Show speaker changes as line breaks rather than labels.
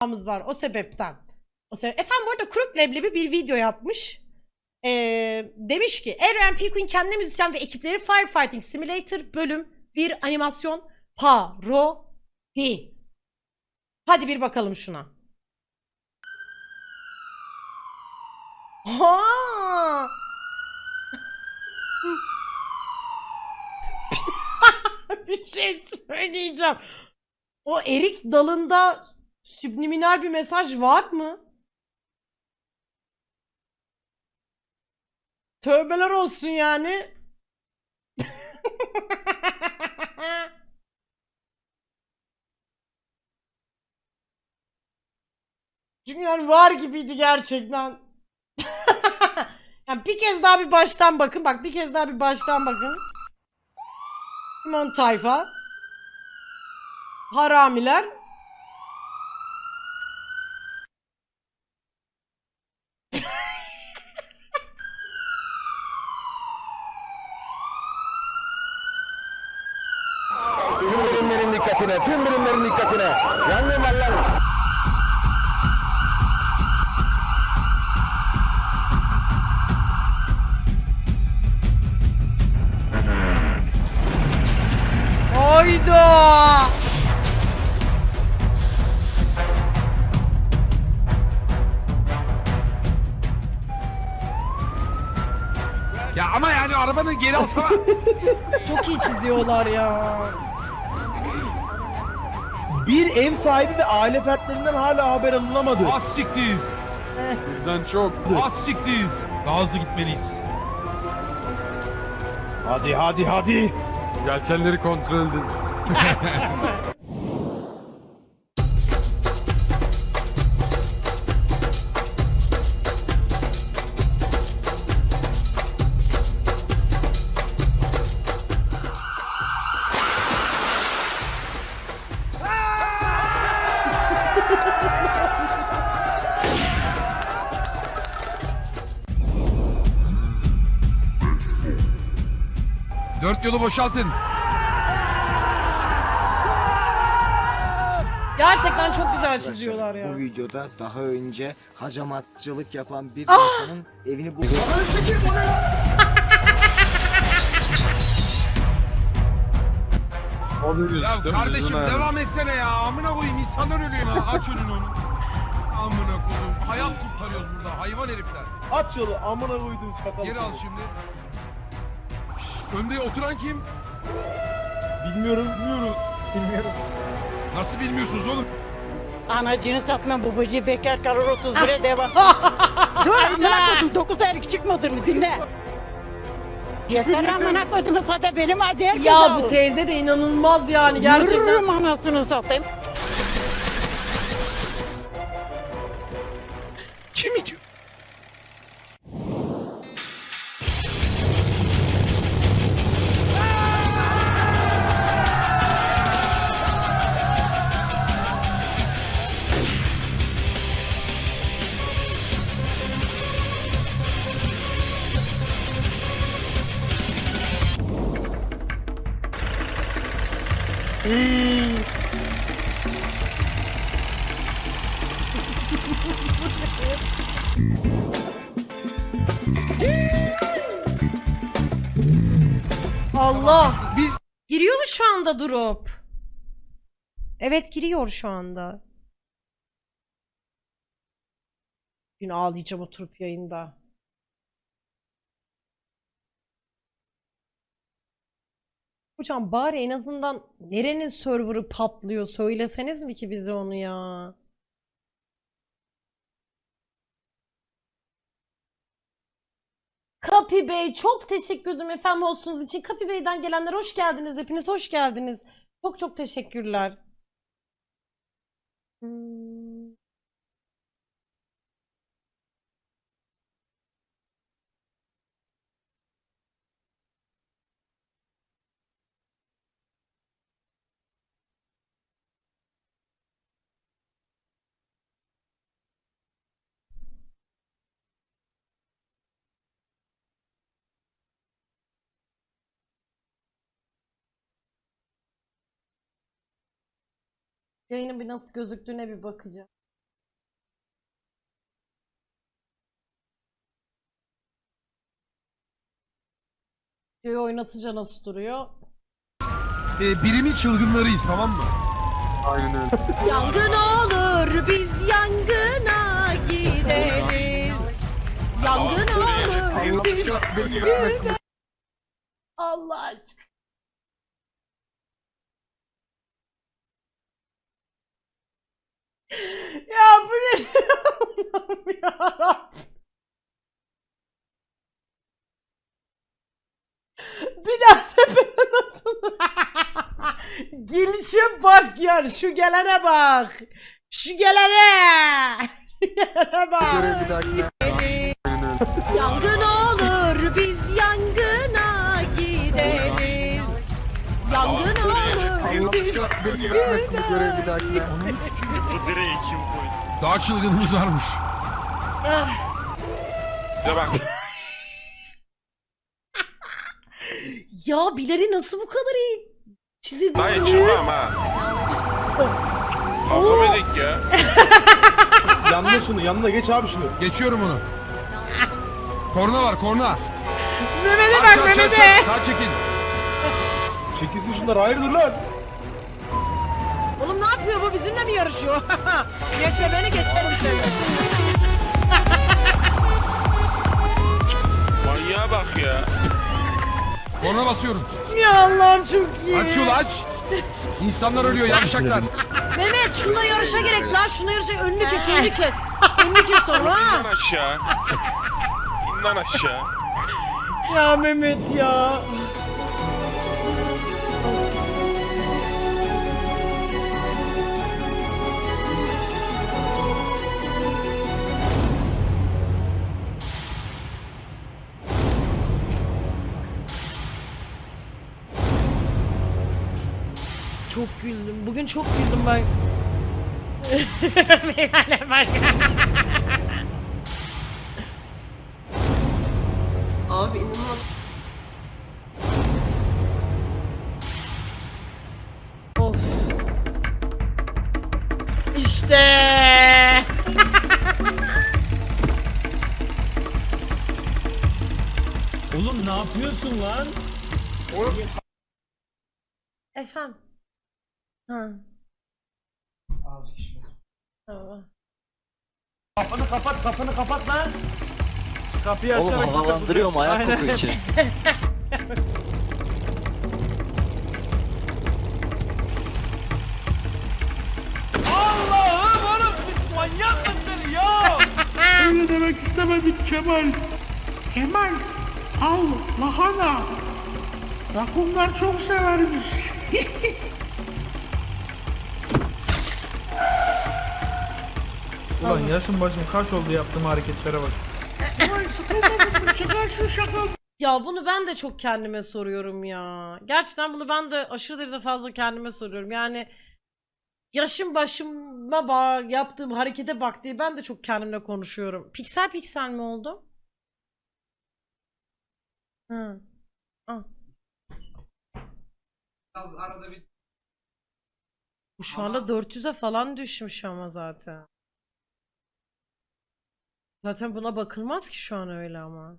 a**ımız var o sebepten. O sebep. Efendim bu arada Krupp Leblebi bir video yapmış. Ee, demiş ki Aaron P. Quinn kendi müzisyen ve ekipleri Firefighting Simulator bölüm bir animasyon parodi. Hadi bir bakalım şuna. Ha! bir şey söyleyeceğim. O erik dalında subliminal bir mesaj var mı? Tövbeler olsun yani. Çünkü yani var gibiydi gerçekten. yani bir kez daha bir baştan bakın. Bak bir kez daha bir baştan bakın. Simon Tayfa. Haramiler.
Tüm birimlerin dikkatine, tüm birimlerin dikkatine. Yangın var lan.
Hayda!
Ya ama yani arabanı geri alsana.
Çok iyi çiziyorlar ya.
Bir ev sahibi ve aile fertlerinden hala haber alınamadı.
Az siktir. Birden çok. Az siktir. Daha hızlı gitmeliyiz.
Hadi hadi hadi.
Yelkenleri kontrol edin. Dört yolu boşaltın.
Gerçekten çok güzel çiziyorlar ya.
Bu videoda daha önce hacamatçılık yapan bir
Ah!
insanın evini bulduk.
Ya kardeşim devam etsene ya. Amına koyayım insanlar ölüyor ya. Aç önünü onu. Amına koyayım. Hayat kurtarıyoruz burada. Hayvan herifler.
Aç yolu amına koydum sakal.
Geri al şimdi. Önde oturan kim?
Bilmiyorum bilmiyorum. Bilmiyorum.
Nasıl bilmiyorsunuz oğlum?
Anacını satma babacı bekar kalır 31'e devam. Dur amına koydum 9 aylık çıkmadın mı dinle. Yeter amına koydum zaten benim hadi herkes
Ya bu teyze de inanılmaz yani gerçekten.
Yürürüm anasını satayım.
Allah.
Biz
Giriyor mu şu anda drop? Evet giriyor şu anda. Gün ağlayacağım oturup yayında. Hocam bari en azından nerenin serverı patlıyor söyleseniz mi ki bize onu ya? Kapi Bey çok teşekkür ederim efendim hostunuz için. Kapi Bey'den gelenler hoş geldiniz. Hepiniz hoş geldiniz. Çok çok teşekkürler. Hmm. Yayının bir nasıl gözüktüğüne bir bakacağım. Videoyu oynatınca nasıl duruyor?
Ee, birimin çılgınlarıyız tamam mı? Aynen öyle.
Yangın olur biz yangına gideriz. Yangın olur biz yangına Allah aşkına. Ya bu ne? Allah'ım yarabbim. Bir daha tepeme nasıl? Gelişe bak ya şu gelene bak. Şu gelene. Şu gelene bak. Yangın
Bu direği kim koydu?
Daha çılgınımız varmış.
Ya bak
Ya Bilal'i nasıl bu kadar iyi
daha
çizebiliyor?
içimem ha. Kavga mı edik ya?
Yanına şunu yanına geç abi şunu.
Geçiyorum onu. Korna var korna.
Mehmet'e bak Mehmet'e.
Sağ çekin.
Çekilsin şunlar hayırdır lan.
Oğlum ne yapıyor bu bizimle mi yarışıyor? Geçme beni geçerim seni.
Manyağa bak ya.
Korna basıyorum.
Ya Allah'ım çok iyi.
Aç yolu aç. İnsanlar ölüyor yavşaklar.
Mehmet şunla yarışa gerek lan şunla yarışa önünü kes önünü kes. önünü kes sonra
İn lan
ha.
aşağı. İn lan aşağı.
Ya Mehmet ya. Çok güldüm. Bugün çok güldüm ben.
Abi inanılmaz.
Of. İşte.
Oğlum ne yapıyorsun lan?
Efendim. Ha. Tamam.
Kafanı kapat kafanı kapat lan. Şu kapıyı
Oğlum
açarak
havalandırıyorum ayak
Aynen.
kokuyor içeri.
Allah'ım oğlum siz manyak mısın ya?
Öyle demek istemedik Kemal. Kemal, al lahana. Rakunlar çok severmiş.
Yaşım başım kaç oldu yaptığım hareketlere bak.
Kemal sıkılmadın mı? Çıkar şu şaka.
Ya bunu ben de çok kendime soruyorum ya. Gerçekten bunu ben de aşırı derecede fazla kendime soruyorum. Yani yaşım başıma bak, yaptığım harekete bak diye ben de çok kendimle konuşuyorum. Piksel piksel mi oldu? Hı. Ah. Bu şu anda 400'e falan düşmüş ama zaten. Zaten buna bakılmaz ki şu an öyle ama.